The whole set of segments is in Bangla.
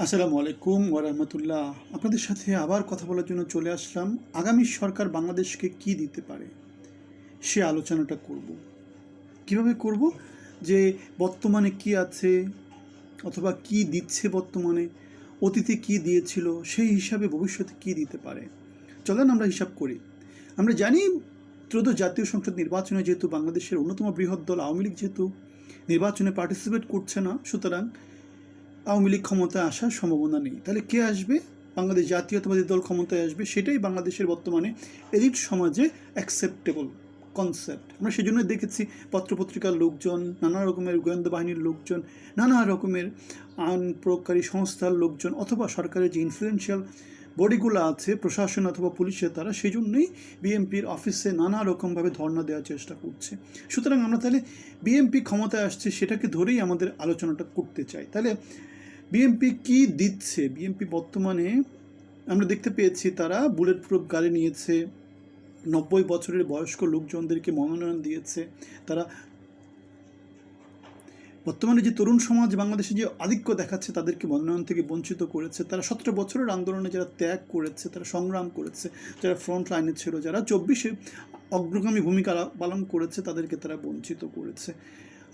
আসসালামু আলাইকুম ওরহমতুল্লাহ আপনাদের সাথে আবার কথা বলার জন্য চলে আসলাম। আগামী সরকার বাংলাদেশকে কি দিতে পারে? সে আলোচনাটা করব। কীভাবে করব? যে বর্তমানে কি আছে অথবা কি দিচ্ছে বর্তমানে, অতীতে কি দিয়েছিল, সেই হিসাবে ভবিষ্যতে কি দিতে পারে? চলেন আমরা হিসাব করি। আমরা জানি ত্রয়োদশ জাতীয় সংসদ নির্বাচনে যেহেতু বাংলাদেশের অন্যতম বৃহৎ দল আওয়ামী লীগ যেহেতু নির্বাচনে পার্টিসিপেট করছে না, সুতরাং আওয়ামী লীগ ক্ষমতায় আসার সম্ভাবনা নেই। তাহলে কে আসবে? বাংলাদেশ জাতীয়তাবাদী দল ক্ষমতায় আসবে, সেটাই বাংলাদেশের বর্তমানে এলিট সমাজে অ্যাকসেপ্টেবল কনসেপ্ট আমরা সেই জন্য দেখেছি পত্রপত্রিকার লোকজন, নানা রকমের গোয়েন্দা বাহিনীর লোকজন, নানা রকমের আইন প্রয়োগকারী সংস্থার লোকজন অথবা সরকারের যে ইনফ্লুয়েন্সিয়াল বডিগুলো আছে, প্রশাসন অথবা পুলিশের তারা সেই জন্যই বিএমপির অফিসে নানা রকমভাবে ধর্ণা দেওয়ার চেষ্টা করছে। সুতরাং আমরা তাহলে বিএমপি ক্ষমতায় আসছে সেটাকে ধরেই আমাদের আলোচনাটা করতে চাই। তাহলে বিএমপি কি দিচ্ছে? বিএমপি বর্তমানে আমরা দেখতে পেয়েছি তারা বুলেট প্রুফ গাড়ি নিয়েছে, নব্বই বছরের বয়স্ক লোকজনদেরকে মনোনয়ন দিয়েছে, তারা বর্তমানে যে তরুণ সমাজ বাংলাদেশে যে আধিক্য দেখাচ্ছে তাদেরকে মনোনয়ন থেকে বঞ্চিত করেছে, তারা সতেরো বছরের আন্দোলনে যারা ত্যাগ করেছে, তারা সংগ্রাম করেছে, যারা ফ্রন্ট লাইনে ছিল, যারা চব্বিশে অগ্রগামী ভূমিকা পালন করেছে, তাদেরকে তারা বঞ্চিত করেছে।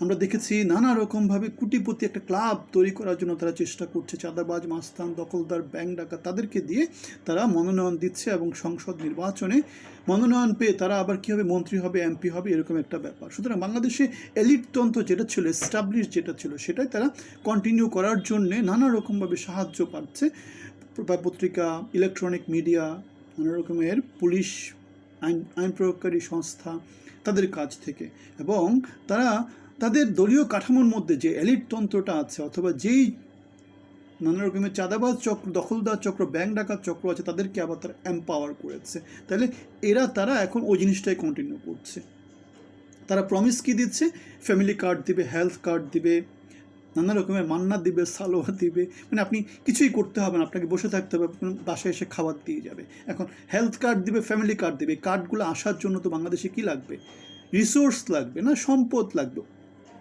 আমরা দেখেছি নানা রকমভাবে কুটিপতি একটা ক্লাব তৈরি করার জন্য তারা চেষ্টা করছে। চাঁদাবাজ, মাস্তান, দখলদার, ব্যাংক ডাকাত তাদেরকে দিয়ে তারা মনোনয়ন দিচ্ছে এবং সংসদ নির্বাচনে মনোনয়ন পেয়ে তারা আবার কীভাবে মন্ত্রী হবে, এমপি হবে, এরকম একটা ব্যাপার। সুতরাং বাংলাদেশে এলিট তন্ত্র যেটা ছিল এস্টাবলিশ যেটা ছিল, সেটাই তারা কন্টিনিউ করার জন্যে নানা রকমভাবে সাহায্য পাচ্ছে। পত্রিকা ইলেকট্রনিক মিডিয়া নানা রকমের পুলিশ, আইন আইন প্রয়োগকারী সংস্থা তাদের কাছ থেকে। এবং তারা তাদের দলীয় কাঠামোর মধ্যে যে এলিট তন্ত্রটা আছে, অথবা যেই নানা রকমের চাঁদাবাজ চক্র, দখলদার চক্র ব্যাংক ডাকাত চক্র আছে, তাদেরকে আবার তারা এম্পাওয়ার করেছে। তাহলে এরা, তারা এখন ওই জিনিসটাই কন্টিনিউ করছে। তারা প্রমিস কি দিচ্ছে? ফ্যামিলি কার্ড দিবে হেলথ কার্ড দিবে, নানা রকমের মান্না দিবে, সালোয়া দিবে। মানে আপনি কিছুই করতে হবে না, আপনাকে বসে থাকতে হবে বাসায় এসে খাবার দিয়ে যাবে। এখন হেলথ কার্ড দিবে ফ্যামিলি কার্ড দিবে কার্ডগুলো আসার জন্য তো বাংলাদেশে কি লাগবে? রিসোর্স লাগবে না, সম্পদ লাগবে।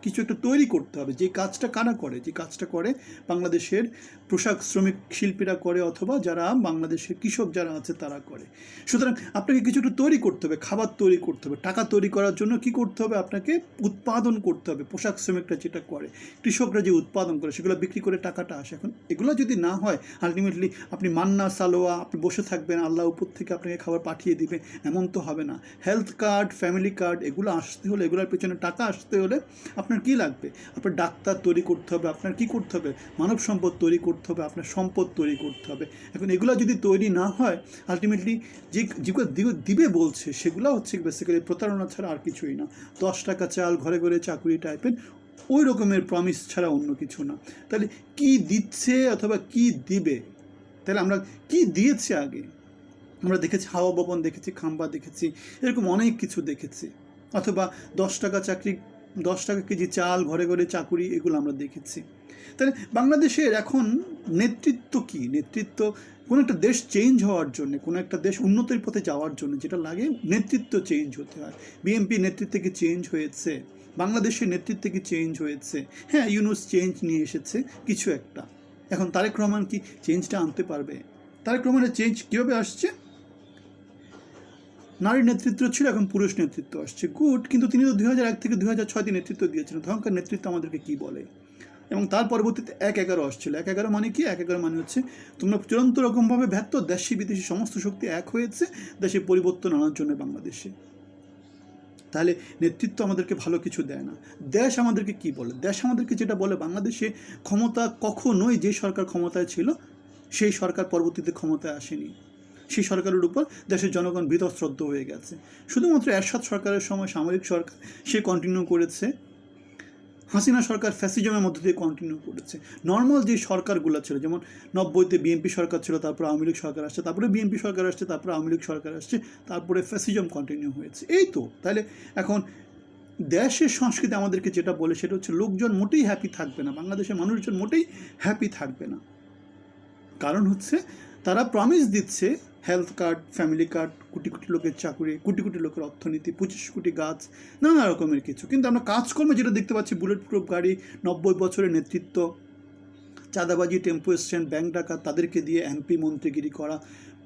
কিছু একটা তৈরি করতে হবে, যে কাজটা কারা করে, যে কাজটা করে বাংলাদেশের পোশাক শ্রমিক শিল্পীরা করে অথবা যারা বাংলাদেশের কৃষক যারা আছে তারা করে। সুতরাং আপনাকে কিছু একটা তৈরি করতে হবে, খাবার তৈরি করতে হবে, টাকা তৈরি করার জন্য কি করতে হবে আপনাকে? উৎপাদন করতে হবে, পোশাক শ্রমিকরা যেটা করে, কৃষকরা যে উৎপাদন করে সেগুলো বিক্রি করে টাকাটা আসে। এখন এগুলো যদি না হয় আলটিমেটলি আপনি মান্না, সালোয়া, আপনি বসে থাকবেন, আল্লাহ উপর থেকে আপনাকে খাবার পাঠিয়ে দিবে, এমন তো হবে না। হেলথ কার্ড ফ্যামিলি কার্ড এগুলো আসতে হলে, এগুলোর পেছনে টাকা আসতে হলে আপনার কি লাগবে? আপনার ডাক্তার তৈরি করতে হবে, আপনার কি করতে হবে? মানব সম্পদ তৈরি করতে হবে, আপনার সম্পদ তৈরি করতে হবে। এখন এগুলো যদি তৈরি না হয় আলটিমেটলি যে যেগুলো দিবে বলছে, সেগুলো হচ্ছে বেসিক্যালি প্রতারণা ছাড়া আর কিছুই না। দশ টাকা চাল, ঘরে ঘরে চাকুরি টাইপের ওই রকমের প্রমিস ছাড়া অন্য কিছু না। তাহলে কি দিচ্ছে অথবা কি দিবে? তাহলে আমরা কি দিয়েছে আগে? আমরা দেখেছি হাওয়া ভবন দেখেছি খাম্বা, দেখেছি এরকম অনেক কিছু দেখেছি। অথবা দশ টাকা চাকরি দশ টাকা কেজি চাল, ঘরে ঘরে চাকুরি, এগুলো আমরা দেখেছি। তাহলে বাংলাদেশের এখন নেতৃত্ব কি? নেতৃত্ব কোনো একটা দেশ চেঞ্জ হওয়ার জন্য, কোনো একটা দেশ উন্নতির পথে যাওয়ার জন্য যেটা লাগে নেতৃত্ব চেঞ্জ হতে হয়। বিএনপি নেতৃত্বে কি চেঞ্জ হয়েছে? বাংলাদেশের নেতৃত্বে কি চেঞ্জ হয়েছে? হ্যাঁ ইউনুস চেঞ্জ নিয়ে এসেছে কিছু একটা। এখন তারেক রহমান কি চেঞ্জটা আনতে পারবে? তারেক রহমানের চেঞ্জ কীভাবে আসছে? নারী নেতৃত্ব ছিল, এখন পুরুষ নেতৃত্ব আসছে। গুড, কিন্তু তিনি তো দুই হাজার এক থেকে দুই হাজার ছয়তে নেতৃত্ব দিয়েছিলেন। তখনকার নেতৃত্ব আমাদেরকে কী বলে? এবং তার পরবর্তীতে এক এগারো আসছিল। এক এগারো মানে কি? এক এগারো মানে হচ্ছে তোমরা চূড়ান্ত রকমভাবে ব্যর্থ। দেশি বিদেশি সমস্ত শক্তি এক হয়েছে, দেশে পরিবর্তন আনার জন্য বাংলাদেশে। তাহলে নেতৃত্ব আমাদেরকে ভালো কিছু দেয় না। দেশ আমাদেরকে কি বলে? দেশ আমাদেরকে যেটা বলে, বাংলাদেশে ক্ষমতা কখনোই যে সরকার ক্ষমতায় ছিল, সেই সরকার পরবর্তীতে ক্ষমতায় আসেনি। সেই সরকারের উপর দেশের জনগণ ভীতশ্রদ্ধ হয়ে গেছে। শুধুমাত্র এরশাদ সরকারের সময় সামরিক সরকার সে কন্টিনিউ করেছে, হাসিনা সরকার ফ্যাসিজমের মধ্য দিয়ে কন্টিনিউ করেছে। নর্মাল যে সরকারগুলো ছিল, যেমন নব্বইতে বিএনপি সরকার ছিল, তারপর আওয়ামী লীগ সরকার আসছে, তারপরে বিএনপি সরকার আসছে, তারপরে আওয়ামী লীগ সরকার আসছে, তারপরে ফ্যাসিজম কন্টিনিউ হয়েছে। এই তো, তাহলে এখন দেশের সংস্কৃতি আমাদেরকে যেটা বলে, সেটা হচ্ছে লোকজন মোটেই হ্যাপি থাকবে না, বাংলাদেশের মানুষজন মোটেই হ্যাপি থাকবে না। কারণ হচ্ছে তারা প্রমিস দিচ্ছে health card family card crore crore লোকের চাকরি, কোটি কোটি লোকের অর্থনীতি, পঁচিশ কোটি গাছ, নানা রকমের কিছু। কিন্তু আমরা কাজকর্মে যেটা দেখতে পাচ্ছি বুলেট প্রুফ গাড়ি, নব্বই বছরের নেতৃত্ব, চাঁদাবাজি, টেম্পো স্ট্যান্ড ব্যাংক ডাকা তাদেরকে দিয়ে এমপি মন্ত্রীগিরি করা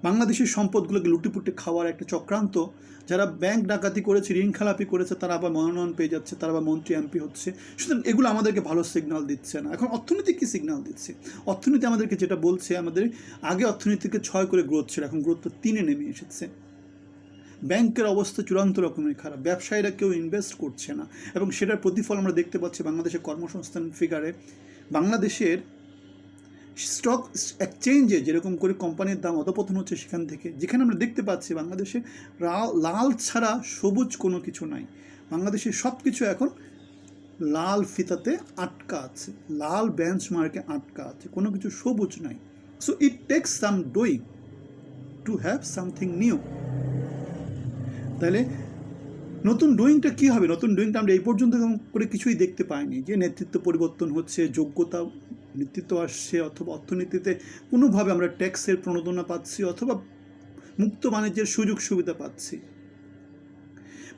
বাংলাদেশের সম্পদগুলোকে লুটিপুটে খাওয়ার একটা চক্রান্ত। যারা ব্যাংক ডাকাতি করেছে, ঋণ খেলাপি করেছে, তারা আবার মনোনয়ন পেয়ে যাচ্ছে, তারা আবার মন্ত্রী এমপি হচ্ছে। সুতরাং এগুলো আমাদেরকে ভালো সিগনাল দিচ্ছে না। এখন অর্থনীতি কী সিগনাল দিচ্ছে? অর্থনীতি আমাদেরকে যেটা বলছে, আমাদের আগে অর্থনীতিকে ছয় করে গ্রোথ ছিল, এখন গ্রোথ তো তিনে নেমে এসেছে। ব্যাংকের অবস্থা চূড়ান্ত রকমের খারাপ, ব্যবসায়ীরা কেউ ইনভেস্ট করছে না। এবং সেটার প্রতিফল আমরা দেখতে পাচ্ছি বাংলাদেশের কর্মসংস্থান ফিগারে বাংলাদেশের স্টক এক্সচেঞ্জে যেরকম করে কোম্পানির দাম অধপতন হচ্ছে সেখান থেকে, যেখানে আমরা দেখতে পাচ্ছি বাংলাদেশে লাল ছাড়া সবুজ কোনো কিছু নাই। বাংলাদেশে সব কিছু এখন লাল ফিতাতে আটকা আছে, লাল বেঞ্চ মার্কে আটকা আছে, কোনো কিছু সবুজ নাই। So it takes some doing to have something new তাহলে নতুন ডুইংটা কী হবে? নতুন ডুইংটা আমরা এই পর্যন্ত করে কিছুই দেখতে পাইনি যে নেতৃত্ব পরিবর্তন হচ্ছে, যোগ্যতা নেতৃত্ব আসছে অথবা অর্থনীতিতে কোনোভাবে আমরা ট্যাক্সের প্রণোদনা পাচ্ছি অথবা মুক্ত বাণিজ্যের সুযোগ সুবিধা পাচ্ছি।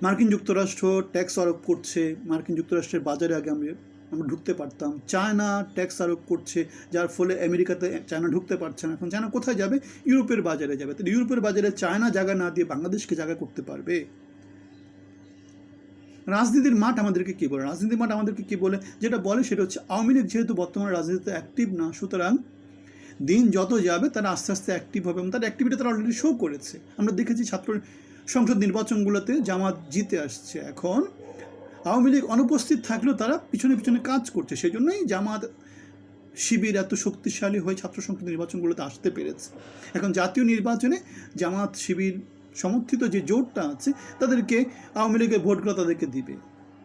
মার্কিন যুক্তরাষ্ট্র ট্যাক্স আরোপ করছে, মার্কিন যুক্তরাষ্ট্রের বাজারে আগে আমরা আমরা ঢুকতে পারতাম। চায়না ট্যাক্স আরোপ করছে, যার ফলে আমেরিকাতে চায়না ঢুকতে পারছে না। এখন চায়না কোথায় যাবে? ইউরোপের বাজারে যাবে। তাহলে ইউরোপের বাজারে চায়না জায়গা না দিয়ে বাংলাদেশকে জায়গা করতে পারবে? রাজনীতির মাঠ আমাদেরকে কী বলে? রাজনীতির মাঠ আমাদেরকে কী বলে? যেটা বলে সেটা হচ্ছে আওয়ামী লীগ যেহেতু বর্তমানে রাজনীতিতে অ্যাক্টিভ না, সুতরাং দিন যত যাবে তারা আস্তে আস্তে অ্যাক্টিভ হবে এবং তার অ্যাক্টিভিটি তারা অলরেডি শো করেছে। আমরা দেখেছি ছাত্র সংসদ নির্বাচনগুলোতে জামাত জিতে আসছে। এখন আওয়ামী লীগ অনুপস্থিত থাকলেও তারা পিছনে পিছনে কাজ করছে। সেই জন্যই জামাত শিবির এত শক্তিশালী হয়ে ছাত্র সংসদ নির্বাচনগুলোতে আসতে পেরেছে। এখন জাতীয় নির্বাচনে জামাত শিবির সমর্থিত যে জোটটা আছে তাদেরকে আওয়ামী লীগের ভোটগুলো তাদেরকে দিবে।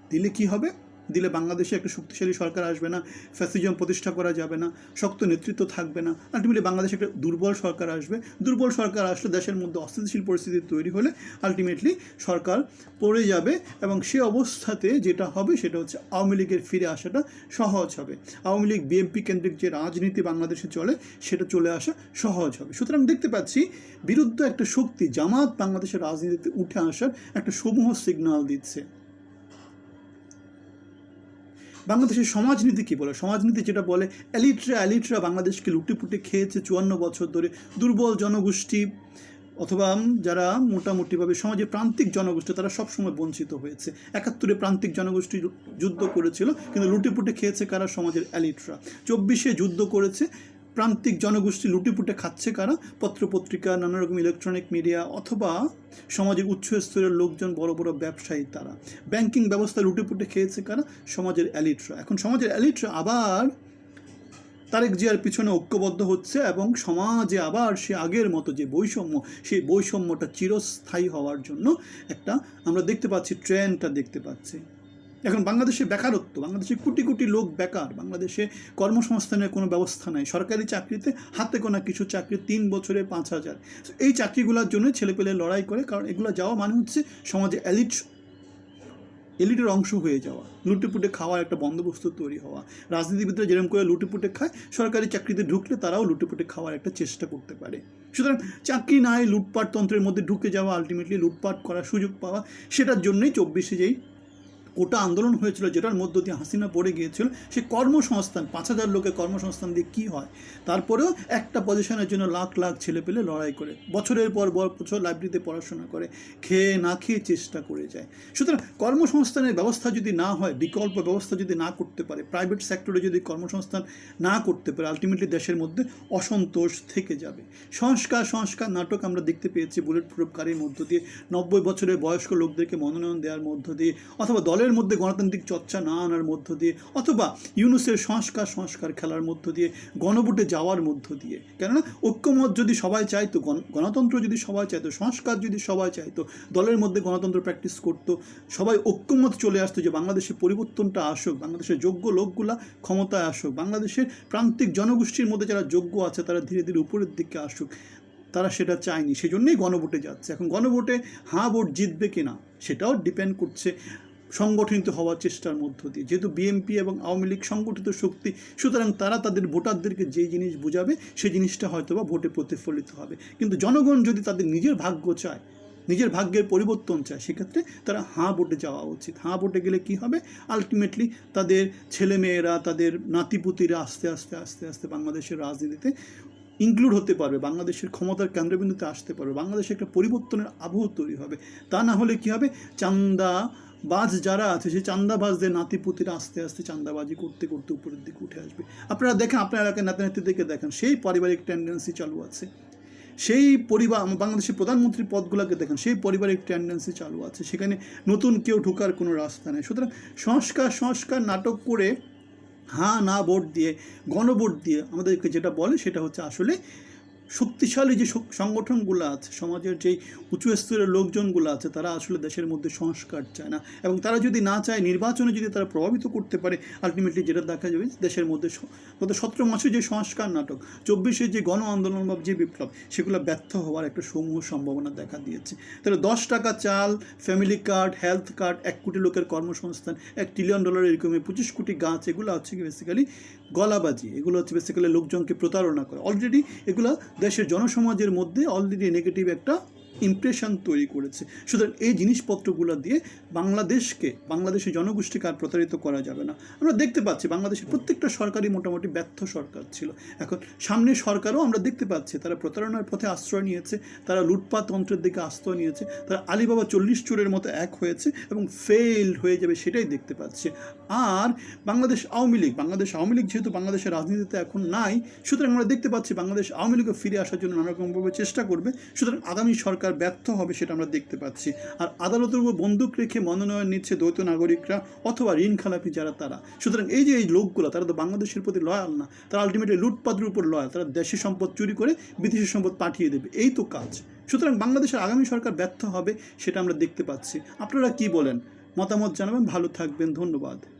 দিলে কি হবে? দিলে বাংলাদেশে একটা শক্তিশালী সরকার আসবে না ফ্যাসিজম প্রতিষ্ঠা করা যাবে না, শক্ত নেতৃত্ব থাকবে না। আলটিমেটলি বাংলাদেশে একটা দুর্বল সরকার আসবে। দুর্বল সরকার আসলে দেশের মধ্যে অস্থিতিশীল পরিস্থিতি তৈরি হলে আলটিমেটলি সরকার পড়ে যাবে এবং সে অবস্থাতে যেটা হবে সেটা হচ্ছে আওয়ামী লীগের ফিরে আসাটা সহজ হবে। আওয়ামী লীগ বিএনপি কেন্দ্রিক যে রাজনীতি বাংলাদেশে চলে, সেটা চলে আসা সহজ হবে। সুতরাং দেখতে পাচ্ছি বিরুদ্ধ একটা শক্তি জামাত বাংলাদেশের রাজনীতিতে উঠে আসার একটা সমূহ সিগন্যাল দিচ্ছে। বাংলাদেশের সমাজনীতি কী বলে? সমাজনীতি যেটা বলে অ্যালিটরা অ্যালিটরা বাংলাদেশকে লুটেপুটে খেয়েছে চুয়ান্ন বছর ধরে। দুর্বল জনগোষ্ঠী অথবা যারা মোটামুটিভাবে সমাজে প্রান্তিক জনগোষ্ঠী, তারা সবসময় বঞ্চিত হয়েছে। একাত্তরে প্রান্তিক জনগোষ্ঠী যুদ্ধ করেছিল, কিন্তু লুটেপুটে খেয়েছে কারা? সমাজের অ্যালিটরা চব্বিশে যুদ্ধ করেছে প্রান্তিক জনগোষ্ঠী লুটেপুটে খাচ্ছে কারা? পত্রপত্রিকা নানা রকম ইলেকট্রনিক মিডিয়া অথবা সমাজের উচ্চ স্তরের লোকজন, বড় বড় ব্যবসায়ী তারা। ব্যাংকিং ব্যবস্থা লুটেপুটে খেয়েছে কারা? সমাজের অ্যালিটরা এখন সমাজের অ্যালিটরা আবার তারেক জিয়ার পিছনে ঐক্যবদ্ধ হচ্ছে এবং সমাজে আবার সে আগের মতো যে বৈষম্য, সেই বৈষম্যটা চিরস্থায়ী হওয়ার জন্য একটা আমরা দেখতে পাচ্ছি ট্রেনটা দেখতে পাচ্ছি। এখন বাংলাদেশে বেকারত্ব, বাংলাদেশে কোটি কোটি লোক বেকার, বাংলাদেশে কর্মসংস্থানের কোনো ব্যবস্থা নাই, সরকারি চাকরিতে হাতে গোনা কিছু চাকরি তিন বছরে পাঁচ হাজার। এই চাকরিগুলোর জন্য ছেলেপেলে লড়াই করে, কারণ এগুলো যাওয়া মানে হচ্ছে সমাজে এলিট, এলিটের অংশ হয়ে যাওয়া, লুটেপুটে খাওয়ার একটা বন্দোবস্ত তৈরি হওয়া। রাজনীতিবিদরা যেরকম করে লুটেপুটে খায়, সরকারি চাকরিতে ঢুকলে তারাও লুটেপুটে খাওয়ার একটা চেষ্টা করতে পারে। সুতরাং চাকরি নাই, লুটপাট তন্ত্রের মধ্যে ঢুকে যাওয়া আলটিমেটলি লুটপাট করার সুযোগ পাওয়া, সেটার জন্যই চব্বিশে যেই কোটা আন্দোলন হয়েছিল, যেটার মধ্য দিয়ে হাসিনা পড়ে গিয়েছিল, সে কর্মসংস্থান, পাঁচ হাজার লোকের কর্মসংস্থান দিয়ে কী হয়? তারপরেও একটা পজিশনের জন্য লাখ লাখ ছেলে পেলে লড়াই করে। বছরের পর বছর লাইব্রেরিতে পড়াশোনা করে, খেয়ে না খেয়ে চেষ্টা করে যায়। সুতরাং কর্মসংস্থানের ব্যবস্থা যদি না হয়, বিকল্প ব্যবস্থা যদি না করতে পারে প্রাইভেট সেক্টরে যদি কর্মসংস্থান না করতে পারে আলটিমেটলি দেশের মধ্যে অসন্তোষ থেকে যাবে। সংস্কার সংস্কার নাটক আমরা দেখতে পেয়েছি বুলেট প্রুফ গাড়ির মধ্য দিয়ে। নব্বই বছরের বয়স্ক লোকদেরকে মনোনয়ন দেওয়ার মধ্য দিয়ে, অথবা দলের মধ্যে গণতান্ত্রিক চর্চা না আনার মধ্য দিয়ে অথবা ইউনুসের সংস্কার সংস্কার খেলার মধ্য দিয়ে, গণভোটে যাওয়ার মধ্য দিয়ে। কেননা, ঐক্যমত যদি সবাই চাইতো, গণ- গণতন্ত্র যদি সবাই চাইতো, সংস্কার যদি সবাই চাইতো, দলের মধ্যে গণতন্ত্র প্র্যাকটিস করতো, সবাই ঐক্যমত চলে আসতো যে বাংলাদেশে পরিবর্তনটা আসুক, বাংলাদেশের যোগ্য লোকগুলা ক্ষমতায় আসুক, বাংলাদেশের প্রান্তিক জনগোষ্ঠীর মধ্যে যারা যোগ্য আছে, তারা ধীরে ধীরে উপরের দিকে আসুক, তারা সেটা চায়নি, সেজন্যই গণভোটে যাচ্ছে। এখন গণভোটে হাঁ ভোট জিতবে কিনা, সেটাও ডিপেন্ড করছে সংগঠিত হওয়ার চেষ্টার মধ্য দিয়ে। যেহেতু বিএনপি এবং আওয়ামী লীগ সংগঠিত শক্তি, সুতরাং তারা তাদের ভোটারদেরকে যে জিনিস বোঝাবে সেই জিনিসটা হয়তো বা ভোটে প্রতিফলিত হবে। কিন্তু জনগণ যদি তাদের নিজের ভাগ্য চায়, নিজের ভাগ্যের পরিবর্তন চায়, সেক্ষেত্রে তারা হাঁ ভোটে যাওয়া উচিত। হাঁ ভোটে গেলে কি হবে? আলটিমেটলি তাদের ছেলেমেয়েরা, তাদের নাতিপুতিরা আস্তে আস্তে আস্তে আস্তে বাংলাদেশের রাজনীতিতে ইনক্লুড হতে পারবে, বাংলাদেশের ক্ষমতার কেন্দ্রবিন্দুতে আসতে পারবে, বাংলাদেশে একটা পরিবর্তনের আবহ তৈরি হবে। তা না হলে কি হবে? চান্দা বাজ যারা আছে, সেই চান্দাবাজদের নাতিপুতিরা আস্তে আস্তে চান্দাবাজি করতে করতে উপরের দিকে উঠে আসবে। আপনারা দেখেন, আপনার এলাকায় নাতি নাতিদেরকে দেখেন, সেই পারিবারিক টেন্ডেন্সি চালু আছে। সেই পরিবার বাংলাদেশের প্রধানমন্ত্রী পদগুলোকে দেখেন, সেই পারিবারিক টেন্ডেন্সি চালু আছে। সেখানে নতুন কেউ ঢোকার কোনো রাস্তা নেই। সুতরাং সংস্কার সংস্কার নাটক করে হ্যাঁ না ভোট দিয়ে, গণভোট দিয়ে আমাদেরকে যেটা বলে, সেটা হচ্ছে আসলে শক্তিশালী যে সংগঠনগুলো আছে, সমাজের যেই উঁচু স্তরের লোকজনগুলো আছে, তারা আসলে দেশের মধ্যে সংস্কার চায় না। এবং তারা যদি না চায়, নির্বাচনে যদি তারা প্রভাবিত করতে পারে আলটিমেটলি যেটা দেখা যাবে দেশের মধ্যে গত সতেরো মাসে যে সংস্কার নাটক, চব্বিশে যে গণ আন্দোলন বা যে বিপ্লব, সেগুলো ব্যর্থ হওয়ার একটা সমূহ সম্ভাবনা দেখা দিয়েছে। তাহলে দশ টাকা চাল ফ্যামিলি কার্ড হেলথ কার্ড এক কোটি লোকের কর্মসংস্থান, এক ট্রিলিয়ন ডলার এরকমই পঁচিশ কোটি গাছ, এগুলো হচ্ছে কি বেসিক্যালি গলাবাজি, এগুলো হচ্ছে বেসিক্যালি লোকজনকে প্রতারণা করে। অলরেডি এগুলো দেশের জনসমাজের মধ্যে অলরেডি নেগেটিভ একটা ইমপ্রেশন তৈরি করেছে। সুতরাং এই জিনিসপত্রগুলো দিয়ে বাংলাদেশকে, বাংলাদেশের জনগোষ্ঠীকে আর প্রতারিত করা যাবে না। আমরা দেখতে পাচ্ছি বাংলাদেশের প্রত্যেকটা সরকারই মোটামুটি ব্যর্থ সরকার ছিল। এখন সামনে সরকারও আমরা দেখতে পাচ্ছি, তারা প্রতারণার পথে আশ্রয় নিয়েছে, তারা লুটপাট তন্ত্রের দিকে আশ্রয় নিয়েছে, তারা আলিবাবা চল্লিশ চোরের মতো এক হয়েছে এবং ফেল হয়ে যাবে সেটাই দেখতে পাচ্ছি। আর বাংলাদেশ আওয়ামী লীগ, বাংলাদেশ আওয়ামী লীগ যেহেতু বাংলাদেশের রাজনীতিতে এখন নাই, সুতরাং আমরা দেখতে পাচ্ছি বাংলাদেশ আওয়ামী লীগও ফিরে আসার জন্য নানারকমভাবে চেষ্টা করবে। সুতরাং আগামী সরকার ব্যর্থ হবে সেটা আমরা দেখতে পাচ্ছি। আর আদালতের উপর বন্দুক রেখে মনোনয়ন নিচ্ছে দ্বৈত নাগরিকরা অথবা ঋণ খেলাপি যারা তারা। সুতরাং এই যে এই লোকগুলো, তারা তো বাংলাদেশের প্রতি লয়াল না, তারা আলটিমেটলি লুটপাটের উপর লয়াল তারা দেশি সম্পদ চুরি করে বিদেশি সম্পদ পাঠিয়ে দেবে। এই তো কাজ। সুতরাং বাংলাদেশের আগামী সরকার ব্যর্থ হবে সেটা আমরা দেখতে পাচ্ছি। আপনারা কি বলেন? মতামত জানাবেন, ভালো থাকবেন, ধন্যবাদ।